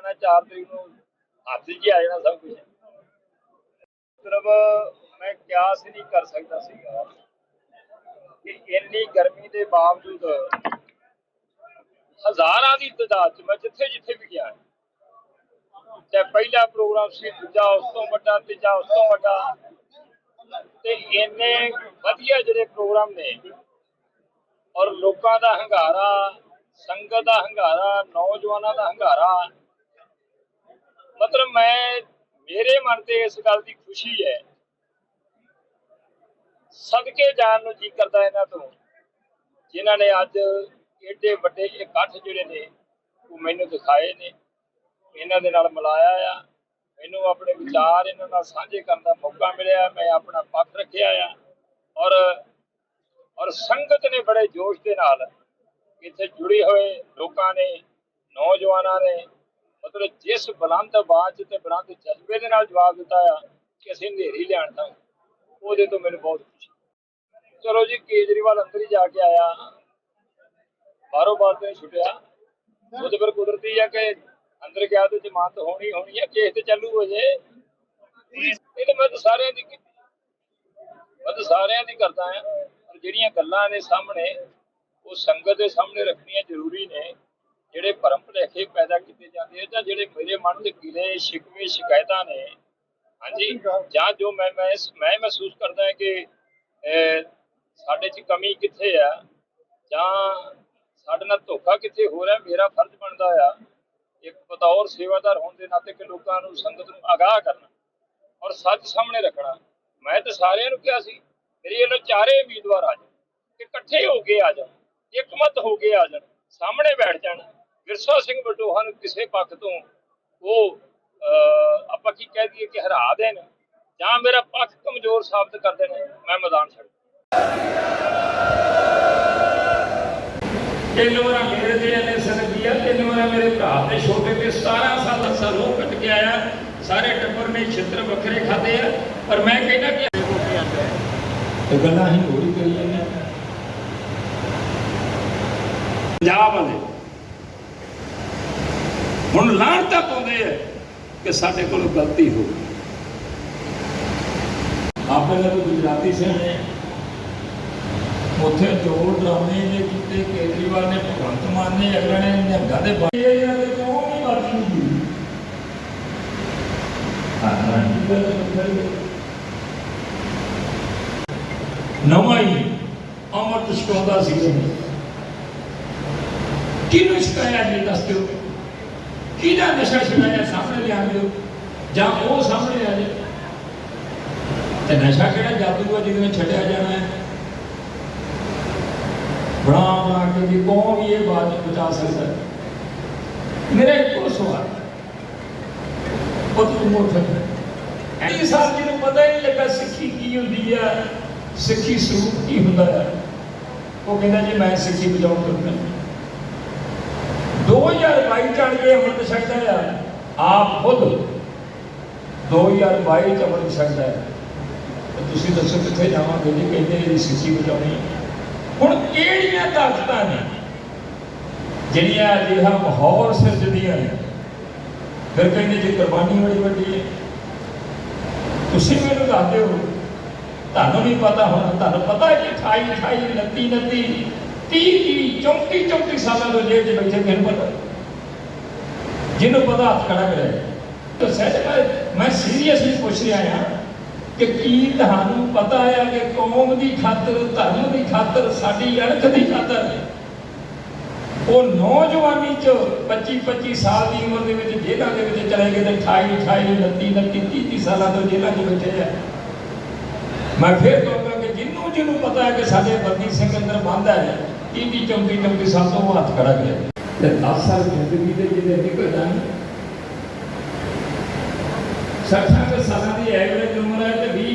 ਜਾਣਾ 4 ਤਰੀਕ ਨੂੰ ਹੱਥ 'ਚ ਆ ਜਾਣਾ ਸਭ ਕੁਝ ਮਤਲਬ ਮੈਂ ਕਿਆਸ ਨਹੀਂ ਕਰ ਸਕਦਾ ਸੀਗਾ ਕਿ ਇੰਨੀ ਗਰਮੀ ਦੇ ਬਾਵਜੂਦ ਹਜ਼ਾਰਾਂ ਦੀ ਤਾਦਾਦ 'ਚ ਮੈਂ ਜਿੱਥੇ ਜਿੱਥੇ ਵੀ ਗਿਆ। ਤੇ ਪਹਿਲਾ ਪ੍ਰੋਗਰਾਮ ਸੀ, ਦੂਜਾ ਉਸ ਤੋਂ ਵੱਡਾ, ਤੀਜਾ ਉਸ ਤੋਂ ਵੱਡਾ। ਤੇ ਇੰਨੇ ਵਧੀਆ ਜਿਹੜੇ ਪ੍ਰੋਗਰਾਮ ਨੇ ਔਰ ਲੋਕਾਂ ਦਾ ਹੰਗਾਰਾ, ਸੰਗਤ ਦਾ ਹੰਗਾਰਾ, ਨੌਜਵਾਨਾਂ ਦਾ ਹੰਗਾਰਾ ਮਤਲਬ ਮੈਂ, ਮੇਰੇ ਮਨ ਤੇ ਇਸ ਗੱਲ ਦੀ ਖੁਸ਼ੀ ਹੈ। ਸਦਕੇ ਜਾਣ ਨੂੰ ਜੀ ਕਰਦਾ ਇਹਨਾਂ ਤੋਂ, ਜਿਨ੍ਹਾਂ ਨੇ ਅੱਜ ਏਡੇ ਵੱਡੇ ਇਕੱਠ ਜਿਹੜੇ ਨੇ, ਉਹ ਮੈਨੂੰ ਦਿਖਾਏ ਨੇ। ਇਹਨਾਂ ਦੇ ਨਾਲ ਮਿਲਾਇਆ ਆ। ਮੈਨੂੰ ਆਪਣੇ ਵਿਚਾਰ ਇਹਨਾਂ ਨਾਲ ਸਾਂਝੇ ਕਰਨ ਦਾ ਮੌਕਾ ਮਿਲਿਆ। ਮੈਂ ਆਪਣਾ ਪੱਖ ਰੱਖਿਆ ਆ। ਔਰ ਔਰ ਸੰਗਤ ਨੇ ਬੜੇ ਜੋਸ਼ ਦੇ ਨਾਲ ਇੱਥੇ ਜੁੜੇ ਹੋਏ ਲੋਕਾਂ ਨੇ, ਨੌਜਵਾਨਾਂ ਨੇ ਮਤਲਬ ਜਿਸ ਬੁਲੰਦ ਆਵਾਜ਼ ਤੇ ਬੁਲੰਦ ਜਜ਼ਬੇ ਦੇ ਨਾਲ ਜਵਾਬ ਦਿੱਤਾ ਆ ਕਿ ਅਸੀਂ ਹਨੇਰੀ ਲਿਆਣ ਦਾ ਉਹਦੇ ਤੋਂ ਮੈਨੂੰ ਬਹੁਤ ਖੁਸ਼ੀ ਚਲੋ ਜੀ, ਕੇਜਰੀਵਾਲ ਅੰਦਰ ਹੀ ਜਾ ਕੇ ਆਇਆ। ਬਾਰੋ ਬਾਰ ਤੇ ਛੁੱਟਿਆ। ਉਹਦੇ ਪਰ ਕੁਦਰਤੀ ਆ ਕਿ ਅੰਦਰ ਗਿਆ ਤੇ ਜ਼ਮਾਨਤ ਹੋਣੀ ਹੋਣੀ ਹੈ ਕੇਸ ਤੇ ਚੱਲੂ ਹੋ ਜੇ ਇਹ ਤਾਂ ਮੈਂ ਤਾਂ ਸਾਰਿਆਂ ਦੀ ਮੈਂ ਤਾਂ ਸਾਰਿਆਂ ਦੀ ਕਰਦਾ ਆ। ਜਿਹੜੀਆਂ ਗੱਲਾਂ ਨੇ ਸਾਹਮਣੇ, ਉਹ ਸੰਗਤ ਦੇ ਸਾਹਮਣੇ ਰੱਖਣੀਆਂ ਜ਼ਰੂਰੀ ਨੇ। ਜਿਹੜੇ ਭਰਮ ਭੁਲੇਖੇ ਪੈਦਾ ਕੀਤੇ ਜਾਂਦੇ ਆ ਜਾਂ ਜਿਹੜੇ ਮੇਰੇ ਮਨ ਦੇ ਗਿਲੇ ਸ਼ਿਕਵੇ ਸ਼ਿਕਾਇਤਾਂ ਨੇ, ਹਾਂਜੀ, ਜਾਂ ਜੋ ਮੈਂ ਮੈਂ ਮੈਂ ਮਹਿਸੂਸ ਕਰਦਾ ਹਾਂ ਕਿ ਸਾਡੇ 'ਚ ਕਮੀ ਕਿੱਥੇ ਆ, ਜਾਂ ਸਾਡੇ ਨਾਲ ਧੋਖਾ ਕਿੱਥੇ ਹੋ ਰਿਹਾ, ਮੇਰਾ ਫਰਜ਼ ਬਣਦਾ ਆ ਇੱਕ ਬਤੌਰ ਸੇਵਾਦਾਰ ਹੋਣ ਦੇ ਨਾਤੇ ਕਿ ਲੋਕਾਂ ਨੂੰ, ਸੰਗਤ ਨੂੰ ਆਗਾਹ ਕਰਨਾ ਔਰ ਸੱਚ ਸਾਹਮਣੇ ਰੱਖਣਾ। ਮੈਂ ਤਾਂ ਸਾਰਿਆਂ ਨੂੰ ਕਿਹਾ ਸੀ, ਮੇਰੇ ਵੱਲੋਂ ਚਾਰੇ ਉਮੀਦਵਾਰ ਆ ਜਾਣ, ਇਕੱਠੇ ਹੋ ਕੇ ਆ ਜਾਣ, ਇੱਕਮਤ ਹੋ ਕੇ ਆ ਜਾਣ, ਸਾਹਮਣੇ ਬੈਠ ਜਾਣ। ਵਿਰਸਾ ਸਿੰਘ ਬਟੋਹਾ ਨੂੰ ਕਿਸੇ ਪੱਖ ਤੋਂ ਉਹ ਆਪਾਂ ਕੀ ਕਹਿ ਦਈਏ ਕਿ ਹਰਾ ਦੇਣ ਜਾਂ ਮੇਰਾ ਪੱਖ ਕਮਜ਼ੋਰ ਸਾਬਤ ਕਰ ਦੇਣ ਮੈਂ ਮੈਦਾਨ ਛੱਡ ਤਿੰਨ ਵਾਰਾਂ ਮੇਰੇ ਤੇ ਇਹਨੇ ਸੰਗਤੀ ਆ ਤਿੰਨ ਵਾਰਾਂ ਮੇਰੇ ਭਰਾ ਤੇ ਛੋਟੇ ਤੇ 17 ਸਾਲ ਅਸਾਂ ਰੋਹ ਕੱਟ ਕੇ ਆਇਆ। ਸਾਰੇ ਟੱਬਰ ਨੇ ਛਿੱਤਰ ਵੱਖਰੇ ਖਾਦੇ ਆ ਪਰ ਮੈਂ ਕਹਿੰਦਾ ਕਿ ਇਹ ਗੱਲਾਂ ਹੀ ਹੋਰੀ ਕਰੀ। ਪੰਜਾਬ ਵਾਲੇ ਹੁਣ ਲਾਹਣਤਾ ਪਾਉਂਦੇ ਆ ਕਿ ਸਾਡੇ ਕੋਲ ਗਲਤੀ ਹੋ ਗਈ। ਆਪੇ ਤਾਂ ਗੁਜਰਾਤੀ ਸੇ ਨੇ ਉੱਥੇ ਜੋ ਡਰਾਮੇ ਨੇ ਕੀਤੇ ਕੇਜਰੀਵਾਲ ਨੇ ਭਗਵੰਤ ਮਾਨ ਨੇ ਅਗਲੇ ਨੇ ਨਿਹੰਗਾਂ ਦੇ ਬਾਰੇ ਇਹ ਯਾਰ ਇਹ ਕਿਉਂ ਨਹੀਂ ਵਰਤੀ ਹੁੰਦੀ ਹਾਂ ਹਾਂ। ਇਹ ਗੱਲ ਤਾਂ ਸਹੀ ਹੈ। ਨਵਾਂ ਹੀ ਅਮਰਤ ਸ਼ਕੋਦਾ ਸੀ। ਕਿਹਨੂੰ ਸ਼ਿਕਾਇਆ ਜੀ ਦੱਸ ਦਿਓ? ਕਿਹਦਾ ਨਸ਼ਾ ਛਡਾਇਆ? ਸਾਹਮਣੇ ਲਿਆ ਦਿਓ। ਜਾਂ ਉਹ ਸਾਹਮਣੇ ਆ ਜਾਏ। ਤੇ ਨਸ਼ਾ ਕਿਹੜਾ ਜਾਦੂ ਆ ਜਿਹਦੇ ਨਾਲ ਛੱਡਿਆ ਜਾਣਾ ਹੈ? ਬਣਾ ਬਣਾ ਕੇ ਕੌਣ ਵੀ ਇਹ ਬਾਤ ਬਚਾ ਸਕਦਾ ਮੇਰਾ ਇੱਕੋ ਸਵਾਲ ਹੈ। ਉਹ ਤੂੰ ਮੋਟ ਐਨੀ ਸਾਹਿਬ ਜੀ ਨੂੰ ਪਤਾ ਹੀ ਨਹੀਂ ਲੱਗਾ ਸਿੱਖੀ ਕੀ ਹੁੰਦੀ ਆ, ਸਿੱਖੀ ਸਰੂਪ ਕੀ ਹੁੰਦਾ ਹੈ ਉਹ ਕਹਿੰਦਾ ਜੀ, ਮੈਂ ਸਿੱਖੀ ਬਚਾਉਣ ਕਰਦਾ 2022 ਚੜ ਕੇ ਅੰਮ੍ਰਿਤ ਛਕਦਾ ਆ। ਆਪ ਖੁਦ 2022 ਚ ਅੰਮ੍ਰਿਤ ਛਕਦਾ ਹੈ ਤੁਸੀਂ ਦੱਸੋ ਕਿੱਥੇ ਜਾਵਾਂਗੇ ਜੀ ਕਹਿੰਦੇ ਇਹਦੀ ਸਿੱਖੀ ਬਚਾਉਣੀ ਹੁਣ ਕਿਹੜੀਆਂ ਤਾਕਤਾਂ ਨੇ? ਜਿਹੜੀਆਂ ਅਜਿਹਾ ਮਾਹੌਲ ਸਿਰਜਦੀਆਂ ਨੇ। ਫਿਰ ਕਹਿੰਦੇ ਜੀ ਕੁਰਬਾਨੀ ਬੜੀ ਵੱਡੀ ਹੈ। ਤੁਸੀਂ ਮੈਨੂੰ ਦੱਸ ਦਿਓ, ਤੁਹਾਨੂੰ ਵੀ ਪਤਾ ਹੋਣਾ, ਤੁਹਾਨੂੰ ਪਤਾ ਹੈ ਕਿ 28 28 29 29 30 34 34 ਸਾਲਾਂ ਤੋਂ ਜੇਲ੍ਹ 'ਚ ਬੈਠੇ ਮੈਨੂੰ ਪਤਾ? ਜਿਹਨੂੰ ਪਤਾ ਹੱਥ ਖੜਾ ਕਰੇ ਤਾਂ ਸਹਿਜ ਮੈਂ ਮੈਂ ਸੀਰੀਅਸਲੀ ਪੁੱਛ ਰਿਹਾ ਹਾਂ ਕਿ ਕੀ ਤੁਹਾਨੂੰ ਪਤਾ ਹੈ ਕਿ ਕੌਮ ਦੀ ਖਾਤਰ, ਧਰਮ ਦੀ ਖਾਤਰ, ਸਾਡੀ ਅਣਖ ਦੀ ਖਾਤਰ ਉਹ ਨੌਜਵਾਨੀ ਚ 25 25 ਸਾਲ ਦੀ ਉਮਰ ਦੇ ਵਿੱਚ ਜੇਲ੍ਹਾਂ ਦੇ ਵਿੱਚ ਚਲੇ ਗਏ ਤੇ 28 28 29 29 30 ਸਾਲਾਂ ਤੋਂ ਜੇਲ੍ਹਾਂ 'ਚ ਬੈਠੇ ਆ। ਮੈਂ ਫਿਰ ਕਹਾਂਗਾ ਕਿ ਜਿੰਨੂੰ ਜਿਹਨੂੰ ਪਤਾ ਹੈ ਕਿ ਸਾਡੇ ਬੰਦੀ ਸਿੰਘ ਅੰਦਰ ਬੰਦ ਹੈ 30 30 34 34 ਸਾਲ ਤੋਂ ਹੱਥ ਖੜਾ ਗਿਆ? ਤੇ 10 ਸਾਲ ਜ਼ਿੰਦਗੀ ਦੇ ਜਿਹਦੇ ਨਿਕਲ ਜਾਣ। 60 ਸਾਲਾਂ ਦੀ ਐਵਰੇਜ ਉਮਰ ਹੈ ਤੇ 20